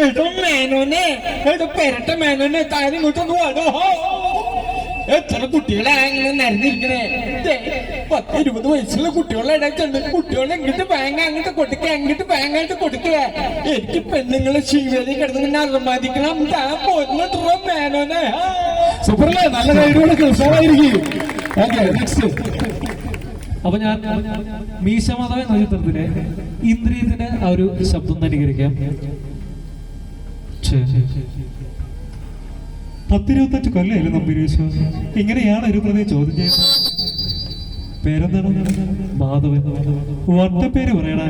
എടോ മേനോനെ എടോ പെരട്ട മേനോനെ താരം ഇങ്ങോട്ടൊന്ന് വാടോ എത്ര കുട്ടികളെ അങ്ങനെ നിരന്നിരിക്കണേ പത്ത് ഇരുപത് വയസ്സുള്ള കുട്ടികളെ ഇടയ്ക്കുണ്ട് കുട്ടികളെ എങ്ങോട്ട് ബാങ്ക് അങ്ങോട്ട് കൊടുക്കുക എങ്ങോട്ട് ബാങ്ക് അങ്ങോട്ട് കൊടുക്കുക എനിക്ക് പെണ്ണുങ്ങളെ ശിവേലി കിടന്ന് ഇങ്ങനെ അർമാദിക്കണം താൻ പോന്നിട്ടോ മേനോനെ. സൂപ്പറല്ലേ നല്ല കഴിവുകൾ കേൾക്കാമായിരിക്കും ഓക്കെ നെക്സ്റ്റ് അപ്പൊ ഞാൻ മീശമാധവ എന്ന ചിത്രത്തിലെ ഇന്ദ്രിയത്തിന്റെ ആ ഒരു ശബ്ദം അനുകരിക്കാം ഛെ. പത്തിരുപത്തഞ്ച് കൊല്ലമായില്ലേ നമ്പീരേശു ഇങ്ങനെയാണ് ഒരു പ്രതി ചോദ്യം ചെയ്യുന്നത്. പേരെന്താണ്? മാധവൻ. പേര് പറയണ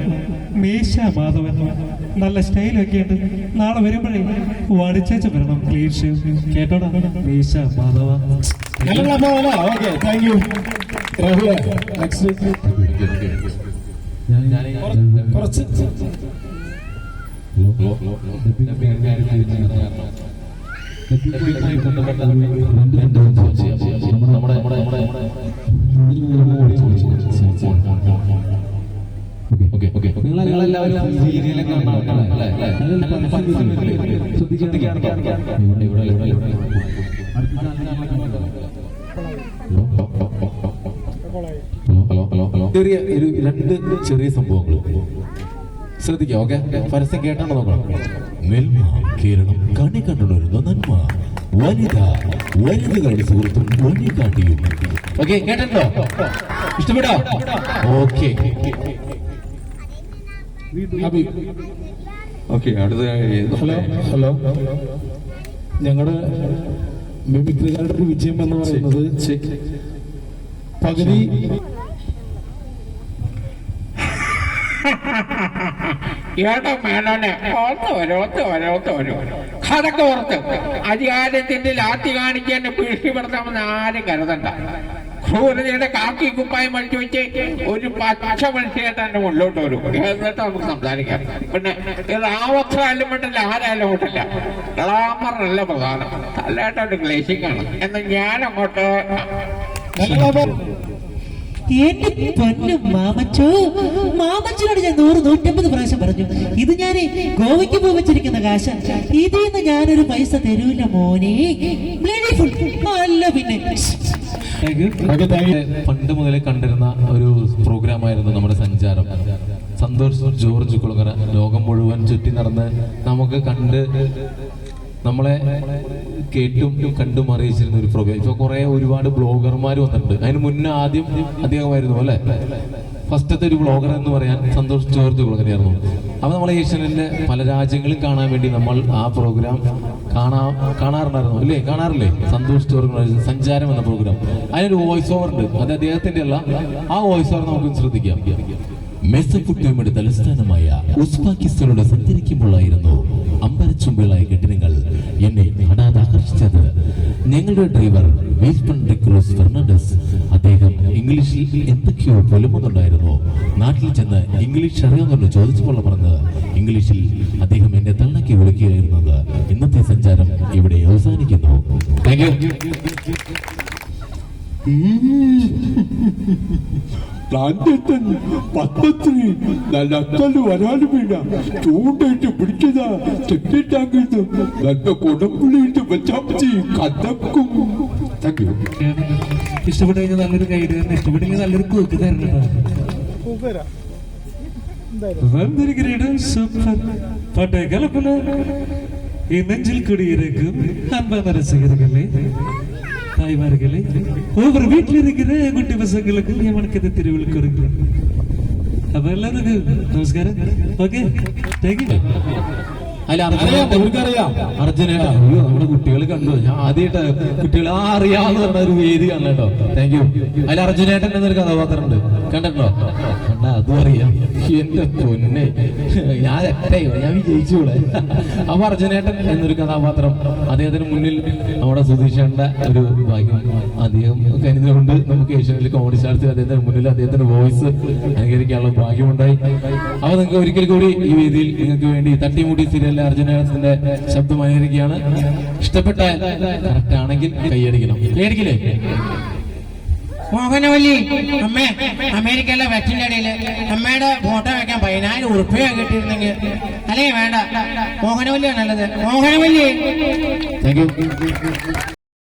മീശ മാധവൻ. നല്ല സ്റ്റൈലൊക്കെ ഉണ്ട്. നാളെ വരുമ്പോഴേ വടിച്ചേച്ച വരണം ക്ലീഷ് കേട്ടോടാ? മീശ മാധവ. ഓക്കെ താങ്ക് യു കുറച്ച് നിങ്ങളെല്ലാവരും സീരിയലൊക്കെ ശ്രദ്ധിക്കാറുണ്ടോ ഇവിടെ ഇവിടെ ഇവിടെ ഹലോ ഹലോ ഹലോ ചെറിയ ഒരു രണ്ട് ചെറിയ സംഭവങ്ങൾ. ശ്രദ്ധിക്കാം ഓക്കെ? പരസ്യം കേട്ടോ നോക്കണം മെൽമ കേരളം കണി കണ്ടുണരുന്ന നന്മ. വനിത വനിതകളുടെ സുഹൃത്തും കാട്ടിയും. ഓക്കെ കേട്ടോ ഇഷ്ടപ്പെട്ടോ? ഓക്കെ. ഹബീബ് ഓക്കെ അടുത്ത ഹലോ ഹലോ. ഞങ്ങളുടെ മിമിക്രിക്കാരുടെ വിജയം എന്ന് പറയുന്നത് പകുതി. ഏട്ട മേനോനെ? ഓർത്ത് ഓർത്ത് അധികാരത്തിന്റെ ലാത്തി കാണിക്കാൻ ഭീഷണിപ്പെടുത്താമെന്ന് ആരും കരുതണ്ട. ക്രൂരതയുടെ കാക്കി കുപ്പായം വലിച്ചു വെച്ച് ഒരു പച്ച മനുഷ്യനായിട്ട് തന്നെ മുന്നോട്ട് വരും. എന്നിട്ട് നമുക്ക് സംസാരിക്കാം. പിന്നെ ആവസ്ഥായാലും വേണ്ടില്ല ആരായാലും വേണ്ടില്ല ഗ്ലാമറല്ല പ്രധാനം. നല്ലതായിട്ടൊരു ഗ്ലേസിംഗ് ആണ് എന്നാൽ ലാഭം എന്റെ മാമച്ചോ. മാമച്ചനോട് ഞാൻ നൂറ് നൂറ്റമ്പത് പ്രാവശ്യം പറഞ്ഞു ഇത് ഞാൻ ഗോവയ്ക്ക് പോയി വെച്ചിരിക്കുന്ന കാശ. ഇതിൽ നിന്ന് ഞാനൊരു പൈസ തരൂല മോനെ. അല്ല പിന്നെ. പണ്ട് മുതലേ കണ്ടിരുന്ന ഒരു പ്രോഗ്രാമായിരുന്നു നമ്മുടെ സഞ്ചാരം. സന്തോഷ് ജോർജ് കുളങ്ങര ലോകം മുഴുവൻ ചുറ്റി നടന്ന് നമുക്ക് കണ്ട് നമ്മളെ കേട്ടും കണ്ടും അറിയിച്ചിരുന്ന ഒരു പ്രോഗ്രാം ഇപ്പൊ കുറെ ഒരുപാട് ബ്ലോഗർമാർ വന്നിട്ടുണ്ട്. അതിന് മുന്നേ ആദ്യം അദ്ദേഹമായിരുന്നു അല്ലെ? ഫസ്റ്റത്തെ ഒരു ബ്ലോഗർ എന്ന് പറയാൻ സന്തോഷ് ജോർജ് ബ്ലോഗറായിരുന്നു അപ്പൊ നമ്മളെ ഏഷ്യനിലെ പല രാജ്യങ്ങളും കാണാൻ വേണ്ടി നമ്മൾ ആ പ്രോഗ്രാം കാണാ കാണാറുണ്ടായിരുന്നു അല്ലേ? കാണാറില്ലേ? സന്തോഷ് ജോർജ് സഞ്ചാരം എന്ന പ്രോഗ്രാം അതിനൊരു വോയിസ് ഓവർ ഉണ്ട്. അത് അദ്ദേഹത്തിന്റെ അല്ല ആ വോയിസ് ഓവർ നമുക്ക് ശ്രദ്ധിക്കാം. മെസ്സപ്പൊട്ടിയമ്മയുടെ തലസ്ഥാനമായ ഉസ്ബാക്കിസ്ഥാനോട് സഞ്ചരിക്കുമ്പോഴായിരുന്നു അമ്പരച്ചുമ്പിളായ കെട്ടിടങ്ങൾ എന്നെ കാണാതെ ആകർഷിച്ചത് ഞങ്ങളുടെ ഡ്രൈവർ ഡെക്രോസ് ഫെർണാണ്ടസ് അദ്ദേഹം ഇംഗ്ലീഷിൽ എന്തൊക്കെയോ പൊലുമെന്നുണ്ടായിരുന്നു നാട്ടിൽ ചെന്ന് ഇംഗ്ലീഷ് അറിയാമെന്ന് ചോദിച്ചപ്പോൾ പറഞ്ഞത് ഇംഗ്ലീഷിൽ അദ്ദേഹം എന്നെ തള്ളക്കി വിളിക്കുകയായിരുന്നത്. ഇന്നത്തെ സഞ്ചാരം ഇവിടെ അവസാനിക്കുന്നു. താങ്ക് യു താന്റെത്തൻ പത്തത്തിന് നല്ല അത്തൽ വരാനും വേണ്ട ചൂണ്ടായിട്ട് പിടിച്ചതാ തെറ്റിട്ടാക്കിയത് നല്ല കുടംപുള്ളിയിട്ട് വെച്ചാപ്പി കഥക്കും. ഇഷ്ടപ്പെട്ടെങ്കിൽ നല്ലൊരു ഗൈഡ് ഇഷ്ടപ്പെട്ടെങ്കിൽ നല്ലൊരു കൂക്ക് തരണം ഈ നെഞ്ചിൽ കുടിയിരേക്കും അൻപ നരസകരകല്ലേ தாய்மார்களே ஒவ்வொரு வீட்டில் இருக்கிற குட்டி பசங்களுக்கு என் வணக்கத்தை திருவிழுக்கு இருக்கு அப்ப எல்லாருக்கும் நமஸ்காரம் ஓகே தேங்க்யூ അതിൽ അർജുനേട്ടാ അയ്യോ നമ്മുടെ കുട്ടികൾ കണ്ടു. ഞാൻ ആദ്യമായിട്ട് കുട്ടികൾ ആ അറിയാവുന്ന പറഞ്ഞ ഒരു വേദിയാണ് കേട്ടോ. താങ്ക് യു അതിൽ അർജുനേട്ടൻ എന്നൊരു കഥാപാത്രം ഉണ്ട് കണ്ടിട്ടോ കണ്ടാ അതും അറിയാം. എന്റെ പൊന്നെ. ഞാൻ എട്ടായി ഞാൻ വിജയിച്ചു ഇവിടെ. അപ്പൊ അർജുനേട്ടൻ എന്നൊരു കഥാപാത്രം അദ്ദേഹത്തിന് മുന്നിൽ നമ്മുടെ സുധീഷേട്ടന്റെ ഒരു ഭാഗ്യം. അദ്ദേഹം കരുതുകൊണ്ട് നമുക്ക് ഏഷ്യനിൽ കോമഡി സ്റ്റാർസ് അദ്ദേഹത്തിന് മുന്നിൽ അദ്ദേഹത്തിന്റെ വോയിസ് അനുകരിക്കാനുള്ള ഭാഗ്യമുണ്ടായി. അപ്പൊ നിങ്ങൾക്ക് ഒരിക്കൽ കൂടി ഈ വേദിയിൽ നിങ്ങൾക്ക് വേണ്ടി തട്ടിമുട്ടി സീരിയലിലെ അർജുനത്തിന്റെ ശബ്ദം അനുകരിക്കുകയാണ് ഇഷ്ടപ്പെട്ടാൽ കറക്റ്റ് ആണെങ്കിൽ കൈയടിക്കണം. കൈയടിക്കില്ലേ മോഹനവല്ലി അമ്മേ അമേരിക്കയിലെ വെറ്റിന്റെ ഇടയിൽ അമ്മയുടെ ഫോട്ടോ വെക്കാൻ പതിനായിരം ഉറുപ്പ്യ കിട്ടിയിരുന്നെങ്കിൽ. അല്ലേ വേണ്ട. മോഹനവല്ലിയാണ് നല്ലത്. മോഹനവല്ലി!